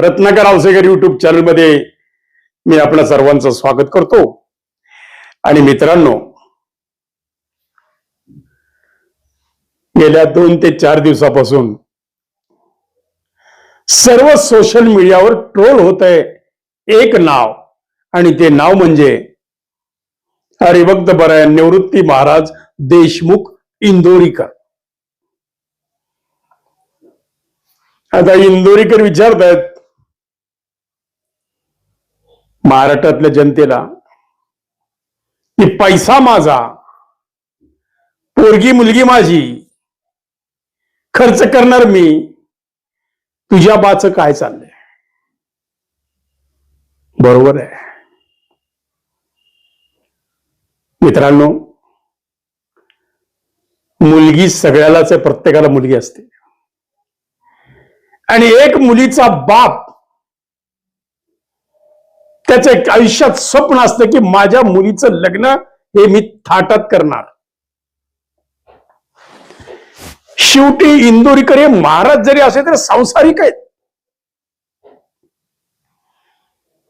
Ratnakar Awasekar YouTube चॅनलमध्ये मी आपल्या सर्वांचं स्वागत करतो. आणि मित्रांनो गेल्या दोन ते चार दिवसापासून सर्व सोशल मीडियावर ट्रोल होत आहे एक नाव. आणि ते नाव म्हणजे हरिभक्त बराय निवृत्ती महाराज देशमुख इंदोरीकर. आता इंदोरीकर विचारतायत महाराष्ट्रातल्या जनतेला की पैसा माझा पोरगी मुलगी माझी खर्च करणार मी तुझ्या बाच काय चाललंय? बरोबर आहे. मित्रांनो मुलगी सगळ्यालाच आहे प्रत्येकाला मुलगी असते. आणि एक मुलीचा बाप त्याचं एक आयुष्यात स्वप्न असतं की माझ्या मुलीचं लग्न हे मी थाटात करणार. शेवटी इंदोरीकर हे महाराज जरी असे तर सांसारिक आहेत.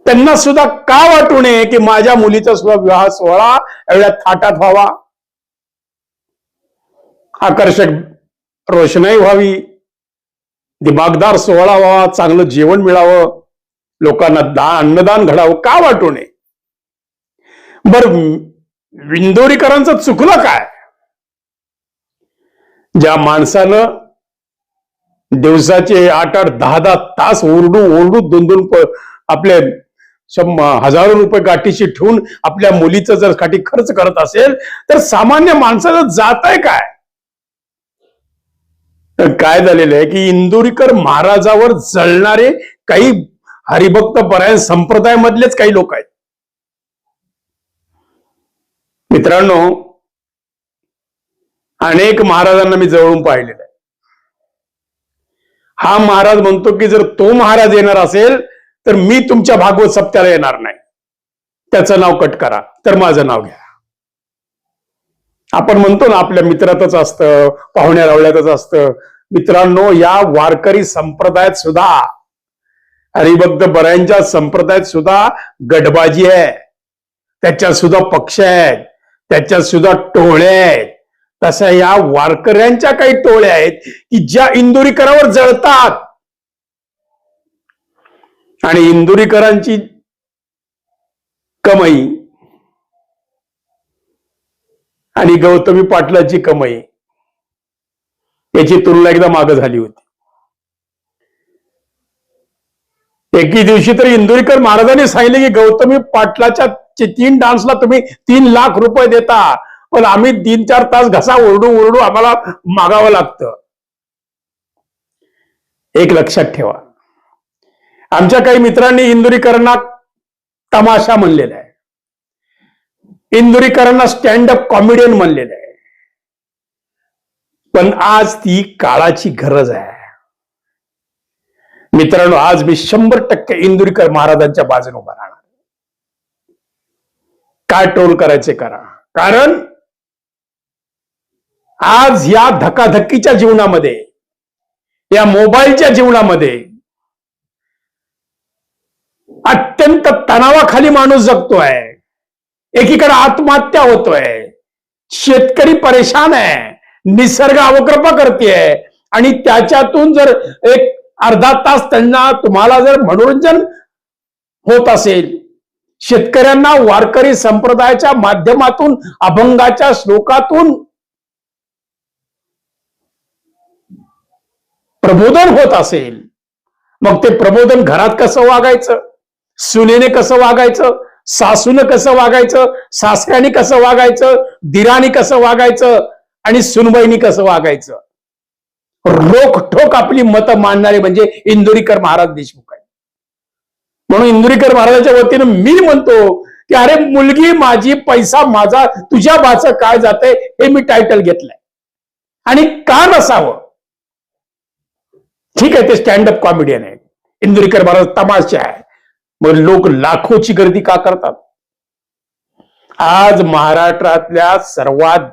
त्यांना सुद्धा का वाटू नये की माझ्या मुलीचा सुद्धा विवाह सोहळा एवढ्या थाटात व्हावा? आकर्षक रोषणाई व्हावी. दिमागदार सोहळा व्हावा चांगलं जेवण मिळावं. लोकांना दा अन्नदान घडावं का वाटू नये? बर विंदोरीकरांचं चुकलं काय? ज्या माणसानं दिवसाचे आठ आठ दहा दहा तास ओरडू ओरडू दोन दोन प- आपले शं- हजारो रुपये गाठीशी ठेवून आपल्या मुलीचं जर काठी खर्च करत असेल तर सामान्य माणसाचं जात आहे काय? तर काय झालेलं आहे की इंदोरीकर महाराजावर जळणारे काही हरिभक्त परायण संप्रदायामधलेच काही लोक आहेत. मित्रांनो अनेक महाराजांना मी जवळून पाहिलेलं आहे. हा महाराज म्हणतो की जर तो महाराज येणार असेल तर मी तुमच्या भागवत सप्त्याला येणार नाही. त्याचं नाव कट करा. तर माझं नाव घ्या. आपण म्हणतो ना आपल्या मित्रातच असतं पाहुण्या रावल्यातच असतं. मित्रांनो या वारकरी संप्रदायात सुद्धा हरिभक्त बऱ्यांच्या संप्रदायात सुद्धा गटबाजी आहे. त्याच्यात सुद्धा पक्ष आहेत. त्याच्यात सुद्धा टोळ्या आहेत. तशा या वारकऱ्यांच्या काही टोळ्या आहेत की ज्या इंदुरीकरावर जळतात. आणि इंदुरीकरांची कमाई आणि गौतमी पाटलाची कमाई याची तुलना एकदा माग झाली होती. एके दिवशी तर इंदुरीकर महाराजांनी सांगितले की गौतमी पाटलाच्या तीन डान्सला तुम्ही तीन लाख रुपये देता. पण आम्ही तीन चार तास घसा ओरडू ओरडू आम्हाला मागावं लागतं. एक लक्षात ठेवा. आमच्या काही मित्रांनी इंदुरीकरांना तमाशा म्हणलेला आहे. इंदुरीकरांना स्टँड अप कॉमेडियन म्हणलेलं आहे. पण आज ती काळाची गरज आहे. मित्रांनो आज मी शंभर टक्के इंदुरीकर महाराजांच्या बाजूने उभा राहणार काय टोल करायचे करा. कारण आज या धकाधकीच्या जीवनामध्ये या मोबाईलच्या जीवनामध्ये अत्यंत तणावाखाली माणूस जगतोय. एकीकडे आत्महत्या होतोय. शेतकरी परेशान आहे. निसर्ग अवकृपा करतेय. आणि त्याच्यातून जर एक अर्धा तास त्यांना तुम्हाला जर मनोरंजन होत असेल शेतकऱ्यांना वारकरी संप्रदायाच्या माध्यमातून अभंगाच्या श्लोकातून प्रबोधन होत असेल मग ते प्रबोधन घरात कसं वागायचं? सुनेने कसं वागायचं? सासूनं कसं वागायचं? सासऱ्याने कसं वागायचं? दिराने कसं वागायचं? आणि सुनबाईनी कसं वागायचं? रोखोक आपली मतं मांडणारे म्हणजे इंदुरीकर महाराज देशमुख आहे म्हणून इंदुरीकर महाराजांच्या वतीनं मी म्हणतो की अरे मुलगी माझी पैसा माझा तुझ्या बाच काय जाते हे मी टायटल घेतलंय. आणि का नसावं? ठीक आहे ते स्टँडअप कॉमेडियन आहे इंदुरीकर महाराज तमाशे आहे मग लोक लाखोची गर्दी का करतात? आज महाराष्ट्रातल्या सर्वात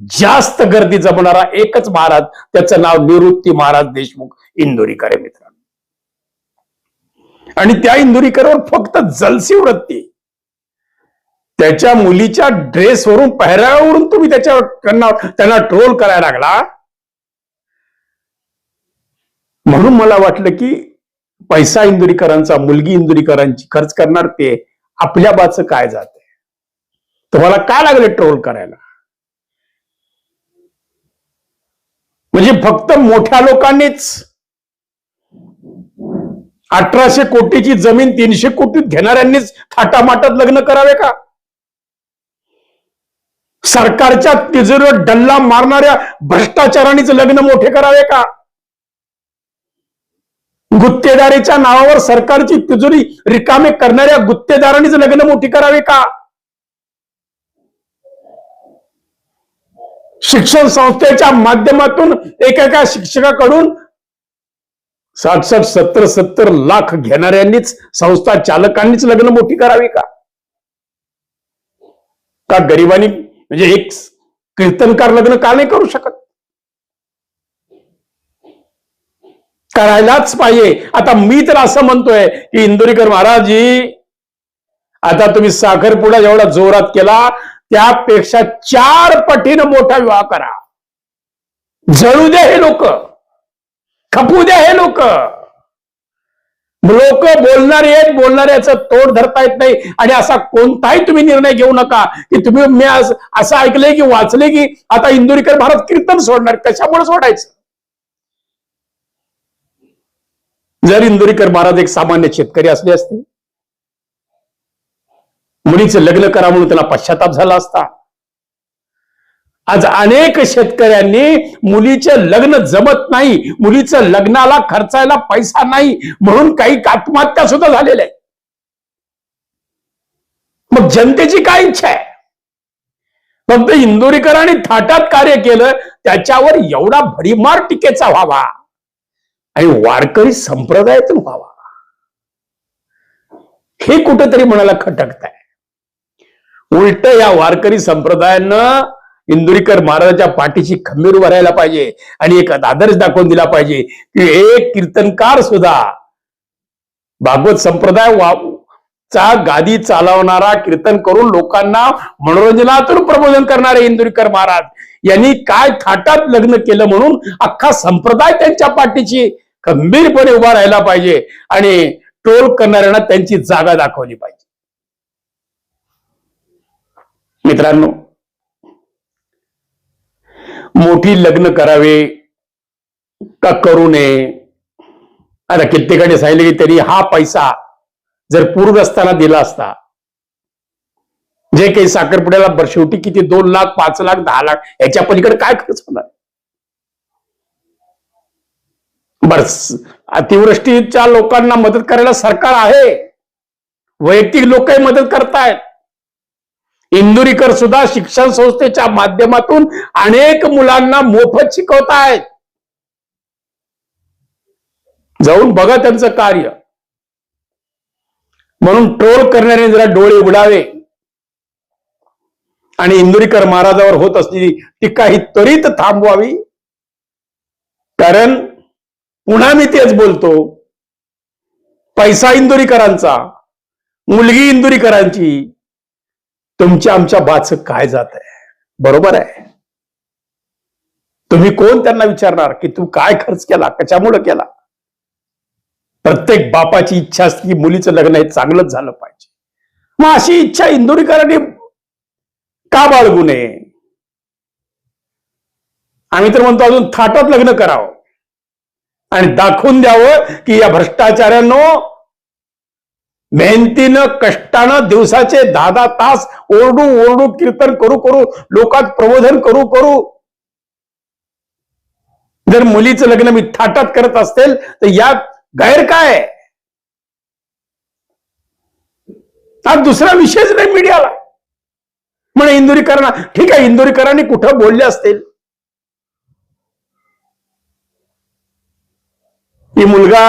जास्त गर्दी जमणारा एकच महाराज त्याचं नाव निवृत्ती महाराज देशमुख इंदोरीकर आहे मित्रांनो. आणि त्या इंदोरीकरवर फक्त जलसी वृत्ती त्याच्या मुलीच्या ड्रेसवरून पेहराव्यावरून तुम्ही त्याच्या त्यांना त्यांना ट्रोल करायला लागला. म्हणून मला वाटलं की पैसा इंदुरीकरांचा मुलगी इंदुरीकरांची खर्च करणार ते आपल्या बाचं काय जाते तुम्हाला काय लागले ट्रोल करायला? म्हणजे फक्त मोठ्या लोकांनीच अठराशे कोटीची जमीन तीनशे कोटीत घेणाऱ्यांनीच थाटामाटात लग्न करावे का? सरकारच्या तिजोरीवर डल्ला मारणाऱ्या भ्रष्टाचारानेच लग्न मोठे करावे का? गुत्तेदारीच्या नावावर सरकारची तिजोरी रिकामे करणाऱ्या गुत्तेदारांनीच लग्न मोठी करावे का? शिक्षण संस्थेच्या माध्यमातून एकेका शिक्षकाकडून साठ साठ सत्तर सत्तर लाख घेणाऱ्यांनीच संस्था चालकांनीच लग्न मोठी करावी का? का गरिबांनी म्हणजे एक कीर्तनकार लग्न का नाही करू शकत? करायलाच पाहिजे. आता मी तर असं म्हणतोय की इंदुरीकर महाराजजी आता तुम्ही साखरपुडा जेवढा जोरात केला त्यापेक्षा चार पटीनं मोठा विवाह करा. जळू द्या हे लोक. खपू द्या हे लोक. लोक बोलणारे आहेत बोलणाऱ्याचं तोड धरता येत नाही. आणि असा कोणताही तुम्ही निर्णय घेऊ नका की तुम्ही मी असं ऐकलंय की वाचले की आता इंदुरीकर भारत कीर्तन सोडणार कशामुळे सोडायचं? जर इंदुरीकर महाराज एक सामान्य शेतकरी असले असते मुलीचं लग्न करा म्हणून त्याला पश्चाताप झाला असता. आज अनेक शेतकऱ्यांनी मुलीचं लग्न जमत नाही मुलीचं लग्नाला खर्चायला पैसा नाही म्हणून काही आत्महत्या सुद्धा झालेल्या आहेत. मग जनतेची काय इच्छा आहे? फक्त इंदोरीकरांनी थाटात कार्य केलं त्याच्यावर एवढा भडीमार टीकेचा व्हावा. आणि वारकरी संप्रदायातून व्हावा. हे कुठंतरी मनाला खटकत आहे उलट या वारकरी संप्रदायानं इंदुरीकर महाराजाच्या पाठीशी खंबीर भरायला पाहिजे आणि एक आदर्श दाखवून दिला पाहिजे की एक कीर्तनकार सुद्धा भागवत संप्रदाय चा गादी चालवणारा कीर्तन करून लोकांना मनोरंजनातून प्रबोधन करणारे इंदुरीकर महाराज यांनी काय थाटात लग्न केलं म्हणून अख्खा संप्रदाय त्यांच्या पाठीशी खंबीरपणे उभा राहायला पाहिजे आणि टोल करणाऱ्यांना त्यांची जागा दाखवली पाहिजे. मित्रांनो मोठी लग्न करावे का करू नये? आता कित्येकाने सांगितले की त्यांनी हा पैसा जर पूरग्रस्तांना दिला असता जे काही साखरपुड्याला बर- शेवटी किती दोन लाख पाच लाख दहा लाख याच्या पलीकडे काय खर्च होणार? बर अतिवृष्टीच्या लोकांना मदत करायला सरकार आहे. वैयक्तिक लोकही मदत करतायत. इंदुरीकर सुद्धा शिक्षण संस्थेच्या माध्यमातून अनेक मुलांना मोफत शिकवत आहेत जाऊन बघा त्यांचं कार्य. म्हणून ट्रोल करणारे जरा डोळे उघडावे. आणि इंदुरीकर महाराजावर होत असलेली टीका ही त्वरित थांबवावी. कारण पुन्हा मी तेच बोलतो. पैसा इंदुरीकरांचा मुलगी इंदुरीकरांची तुमच्या आमच्या बाच काय जात आहे? बरोबर आहे? तुम्ही कोण त्यांना विचारणार की तू काय खर्च केला कशामुळे केला? प्रत्येक बापाची इच्छा असते की मुलीचं लग्न हे चांगलंच झालं पाहिजे. मग अशी इच्छा इंदोरीकरांनी का बाळगू नये? आम्ही तर म्हणतो अजून थाटात लग्न करावं. आणि दाखवून द्यावं की या भ्रष्टाचारांनो मेहनतीनं कष्टानं दिवसाचे दहा दहा तास ओरडू ओरडू कीर्तन करू करू लोकात प्रबोधन करू करू. जर मुलीचं लग्न मी थाटात करत असेल तर यात गैर काय? आहे? हा दुसरा विषयच नाही मीडियाला. म्हणे इंदुरीकरांना ठीक आहे इंदुरीकरांनी कुठं बोलले असतील? की मुलगा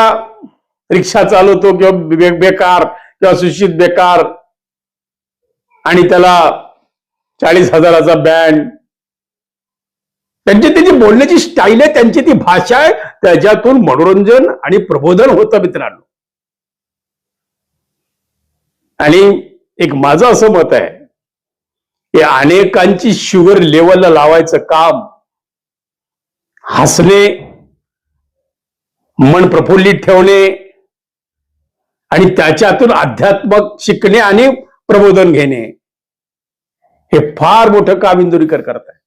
रिक्षा चालवतो किंवा बे- बेकार किंवा सुशिक्षित बेकार आणि त्याला चाळीस हजाराचा बँड. त्यांची त्याची बोलण्याची स्टाईल आहे त्यांची ती भाषा आहे त्याच्यातून मनोरंजन आणि प्रबोधन होतं मित्रांनो. आणि एक माझं असं मत आहे की अनेकांची शुगर लेवलला लावायचं काम हसणे मन प्रफुल्लित ठेवणे आणि त्याच्यातून अध्यात्मक शिकणे आणि प्रबोधन घेणे. हे फार मोठं काम इंदुरीकर करत आहे.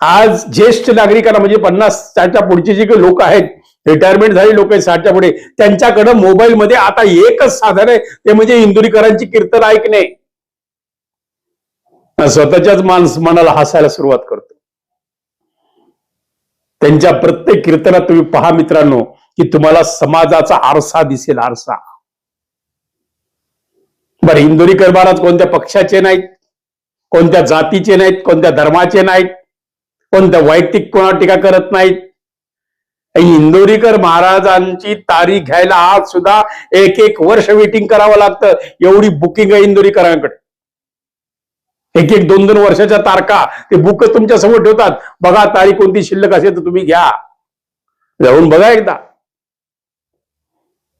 आज ज्येष्ठ नागरिकांना म्हणजे पन्नास साठच्या पुढचे जे काही लोक आहेत रिटायरमेंट झाले लोक आहेत साठच्या पुढे त्यांच्याकडे मोबाईलमध्ये आता एकच साधन आहे ते म्हणजे इंदुरीकरांची कीर्तन ऐकणे. स्वतःच्याच माणस मनाला हसायला सुरुवात करतो. त्यांच्या प्रत्येक कीर्तनात तुम्ही पहा मित्रांनो की तुम्हाला समाजाचा आरसा दिसेल आरसा. बरं इंदोरीकर महाराज कोणत्या पक्षाचे नाहीत? कोणत्या जातीचे नाहीत? कोणत्या धर्माचे नाहीत? कोणत्या वैयक्तिक कोणा टीका करत नाहीत? इंदोरीकर महाराजांची तारीख घ्यायला आज सुद्धा एक एक वर्ष वेटिंग करावं लागतं. एवढी बुकिंग आहे इंदोरीकरांकडे. एक एक दोन दोन वर्षाच्या तारखा. ते बुक तुमच्यासमोर ठेवतात. बघा तारीख कोणती शिल्लक असेल तर तुम्ही घ्या. जाऊन बघा एकदा.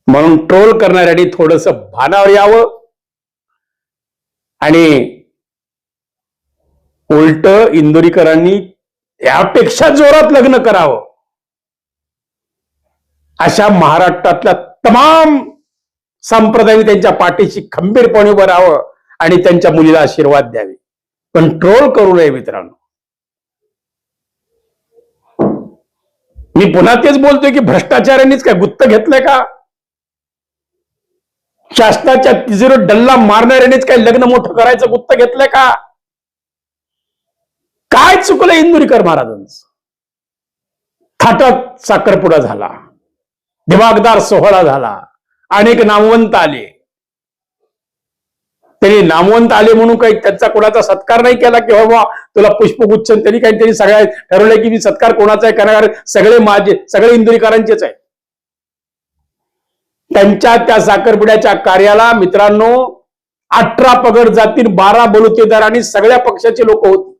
म्हणून ट्रोल करणाऱ्यांनी थोडस भानावर यावं. आणि उलट इंदोरीकरांनी यापेक्षा जोरात लग्न करावं. अशा महाराष्ट्रातल्या तमाम संप्रदायाने त्यांच्या पाठीशी खंबीरपणे उभं राहावं आणि त्यांच्या मुलीला आशीर्वाद द्यावे. पण ट्रोल करू नये मित्रांनो. मी पुन्हा तेच बोलतोय की भ्रष्टाचारांनीच काय गुत्त घेतलंय का? शासनाच्या तिजोरीवर डल्ला मारणाऱ्यानेच काही लग्न मोठं करायचं गुप्त घेतलंय का? काय चुकलं इंदुरीकर महाराजांच? थाटात साखरपुडा झाला. दिमागदार सोहळा झाला. अनेक नामवंत आले. त्यांनी नामवंत आले म्हणून काही त्यांचा कोणाचा सत्कार नाही केला की बाबा तुला पुष्पगुच्छ त्यांनी काही त्यांनी सगळ्या ठरवलंय की मी सत्कार कोणाचा आहे? करणार सगळे माझे सगळे इंदुरीकरांचेच आहे त्यांच्या त्या साखरपुड्याच्या कार्याला मित्रांनो अठरा पगड जातील बारा बलुतेदार आणि सगळ्या पक्षाचे लोक होती.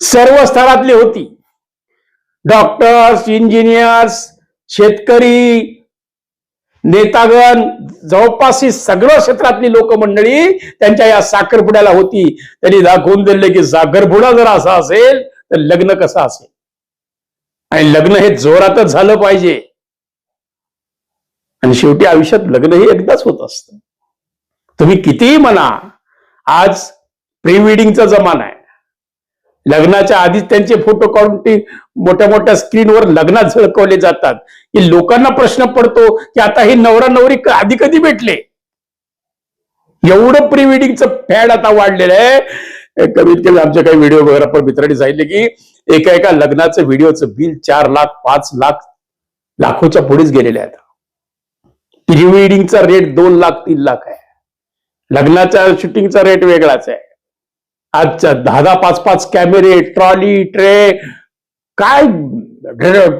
सर्व स्तरातली होती. डॉक्टर्स इंजिनियर्स शेतकरी नेतागण जवळपास ही सगळं क्षेत्रातली लोक मंडळी त्यांच्या या साखरपुड्याला होती. त्यांनी दाखवून दिले की साखरपुडा जर असा असेल तर लग्न कसं असेल? आणि लग्न हे जोरातच झालं पाहिजे. आणि शेवटी आयुष्यात लग्न हे एकदाच होत असत. तुम्ही कितीही म्हणा आज प्री वेडिंगचा जमाना आहे. लग्नाच्या आधीच त्यांचे फोटो काढून ते मोठ्या मोठ्या स्क्रीनवर लग्नात झळकवले जातात. की लोकांना प्रश्न पडतो की आता हे नवरा नवरी आधी कधी भेटले? एवढं प्री वेडिंगचं फॅड आता वाढलेलं आहे. कमीत कमी आमच्या काही व्हिडिओ वगैरे आपण मित्रांनी सांगितले की एका एका लग्नाचं व्हिडिओचं बिल चार लाख पाच लाख लाखोच्या पुढेच गेलेले आहेत. प्री वेडिंगचा रेट दोन लाख तीन लाख आहे. लग्नाच्या शूटिंगचा रेट वेगळाच आहे. आजच्या दहा दहा पाच पाच कॅमेरे ट्रॉली ट्रे काय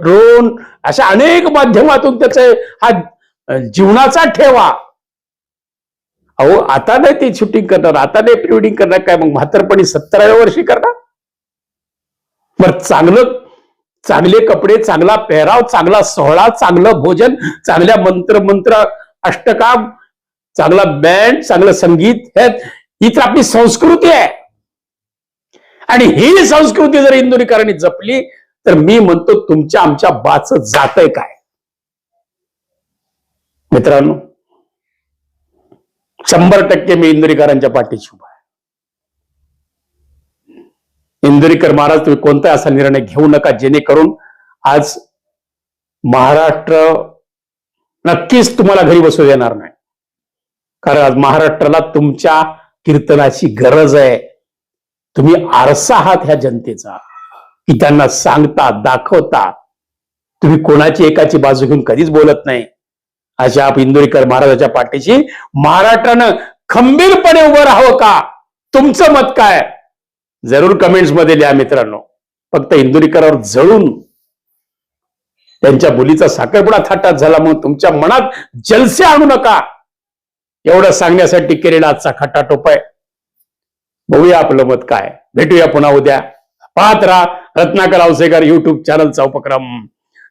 ड्रोन अशा अनेक माध्यमातून त्याचे हा जीवनाचा ठेवा. अहो आता नाही ते शूटिंग करणार आता नाही प्री वेडिंग करणार काय मग म्हातारपणी सत्तराव्या वर्षी करणार? बर चांगलं चांगले कपडे चांगला पेहराव चांगला सोहळा चांगलं भोजन चांगल्या मंत्र मंत्र अष्टकाम चांगला बँड चांगलं संगीत हे ही तर आपली संस्कृती आहे. आणि ही संस्कृती जर इंदुरीकरांनी जपली तर मी म्हणतो तुमच्या आमच्या बाच जातय काय? मित्रांनो शंभर टक्के मी इंदुरीकरांच्या पाठीशी उभा इंदुरीकर महाराज तुम्ही कोणता असा निर्णय घेऊ नका जेणेकरून आज महाराष्ट्र नक्कीच तुम्हाला घरी बसू देणार नाही. कारण आज महाराष्ट्राला तुमच्या कीर्तनाची गरज आहे. तुम्ही आरसा आहात ह्या जनतेचा. की त्यांना सांगता दाखवता. तुम्ही कोणाची एकाची बाजू घेऊन कधीच बोलत नाही. अशा आप इंदुरीकर महाराजाच्या पाठीशी महाराष्ट्रानं खंबीरपणे उभं राहावं का? तुमचं मत काय? जरूर कमेंट्समध्ये लिहा मित्रांनो. फक्त इंदुरीकरावर जळून त्यांच्या मुलीचा साखरपुडा थाटात झाला म्हणून तुमच्या मनात जलसे आणू नका. एवढं सांगण्यासाठी केलेला आजचा खटाटोप आहे. बघूया आपलं मत काय भेटूया पुन्हा उद्या. पाहत राहा रत्नाकर औसेकर युट्यूब चॅनलचा उपक्रम.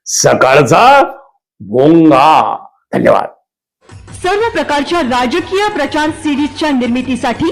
सकाळचा भोंगा धन्यवाद. सर्व प्रकारच्या राजकीय प्रचार सिरीजच्या निर्मितीसाठी